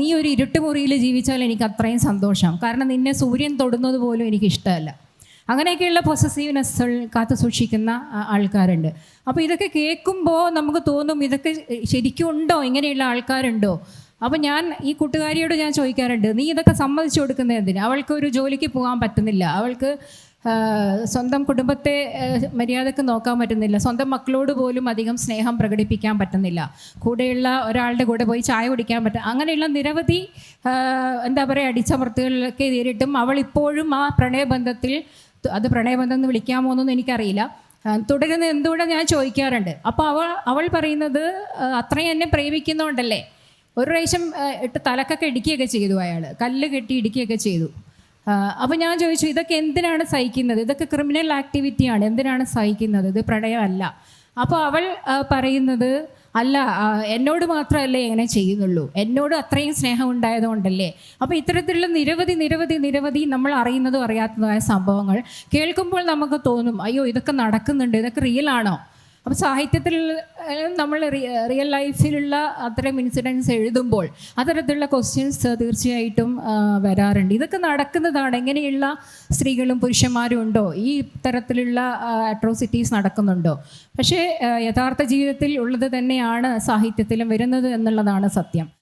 നീ ഒരു ഇരുട്ട് മുറിയിൽ ജീവിച്ചാൽ എനിക്ക് അത്രയും സന്തോഷം. കാരണം നിന്നെ സൂര്യൻ തൊടുന്നത് പോലും എനിക്ക് ഇഷ്ടമല്ല. അങ്ങനെയൊക്കെയുള്ള പൊസസീവ്നെസ് കാത്തു സൂക്ഷിക്കുന്ന ആൾക്കാരുണ്ട്. അപ്പോൾ ഇതൊക്കെ കേൾക്കുമ്പോൾ നമുക്ക് തോന്നും ഇതൊക്കെ ശരിക്കും ഉണ്ടോ? ഇങ്ങനെയുള്ള ആൾക്കാരുണ്ടോ? അപ്പോൾ ഞാൻ ഈ കൂട്ടുകാരിയോട് ഞാൻ ചോദിക്കാറുണ്ട് നീ ഇതൊക്കെ സമ്മതിച്ചു കൊടുക്കുന്നത് എന്തിന്? അവൾക്ക് ഒരു ജോലിക്ക് പോകാൻ പറ്റുന്നില്ല. അവൾക്ക് സ്വന്തം കുടുംബത്തെ മര്യാദയ്ക്ക് നോക്കാൻ പറ്റുന്നില്ല. സ്വന്തം മക്കളോട് പോലും അധികം സ്നേഹം പ്രകടിപ്പിക്കാൻ പറ്റുന്നില്ല. കൂടെയുള്ള ഒരാളുടെ കൂടെ പോയി ചായ കുടിക്കാൻ പറ്റും അങ്ങനെയുള്ള നിരവധി എന്താ പറയുക അടിച്ചമർത്തുകളിലൊക്കെ നേരിട്ടും അവൾ ഇപ്പോഴും ആ പ്രണയബന്ധത്തിൽ അത് പ്രണയബന്ധം എന്ന് വിളിക്കാമോ എന്നൊന്നും എനിക്കറിയില്ല. തുടരുന്ന എന്തുകൂടെ ഞാൻ ചോദിക്കാറുണ്ട്. അപ്പോൾ അവൾ അവൾ പറയുന്നത് അത്രയും എന്നെ പ്രേമിക്കുന്നതുകൊണ്ടല്ലേ ഒരു പ്രാവശ്യം ഇട്ട് തലക്കൊക്കെ ഇടിക്കുകയൊക്കെ ചെയ്തു അയാൾ കല്ല് കെട്ടി ഇടിക്കുകയൊക്കെ ചെയ്തു. അപ്പോൾ ഞാൻ ചോദിച്ചു ഇതൊക്കെ എന്തിനാണ് സഹിക്കുന്നത്? ഇതൊക്കെ ക്രിമിനൽ ആക്ടിവിറ്റിയാണ് എന്തിനാണ് സഹിക്കുന്നത്? ഇത് പ്രണയമല്ല അപ്പോൾ അവൾ പറയുന്നത് അല്ല എന്നോട് മാത്രമല്ലേ ഇങ്ങനെ ചെയ്യുന്നുള്ളൂ. എന്നോട് അത്രയും സ്നേഹം ഉണ്ടായതുകൊണ്ടല്ലേ. അപ്പോൾ ഇത്തരത്തിലുള്ള നിരവധി നിരവധി നിരവധി നമ്മൾ അറിയുന്നതും അറിയാത്തതുമായ സംഭവങ്ങൾ കേൾക്കുമ്പോൾ നമുക്ക് തോന്നും അയ്യോ ഇതൊക്കെ നടക്കുന്നുണ്ട്. ഇതൊക്കെ റിയൽ ആണോ? അപ്പോൾ സാഹിത്യത്തിൽ നമ്മൾ റിയൽ ലൈഫിലുള്ള അത്തരം ഇൻസിഡൻസ് എഴുതുമ്പോൾ അത്തരത്തിലുള്ള ക്വസ്റ്റ്യൻസ് തീർച്ചയായിട്ടും വരാറുണ്ട്. ഇതൊക്കെ നടക്കുന്നതാണ്. എങ്ങനെയുള്ള സ്ത്രീകളും പുരുഷന്മാരും ഉണ്ടോ? ഈ തരത്തിലുള്ള അട്രോസിറ്റീസ് നടക്കുന്നുണ്ടോ? പക്ഷേ യഥാർത്ഥ ജീവിതത്തിൽ ഉള്ളത് തന്നെയാണ് സാഹിത്യത്തിലും വരുന്നത് എന്നുള്ളതാണ് സത്യം.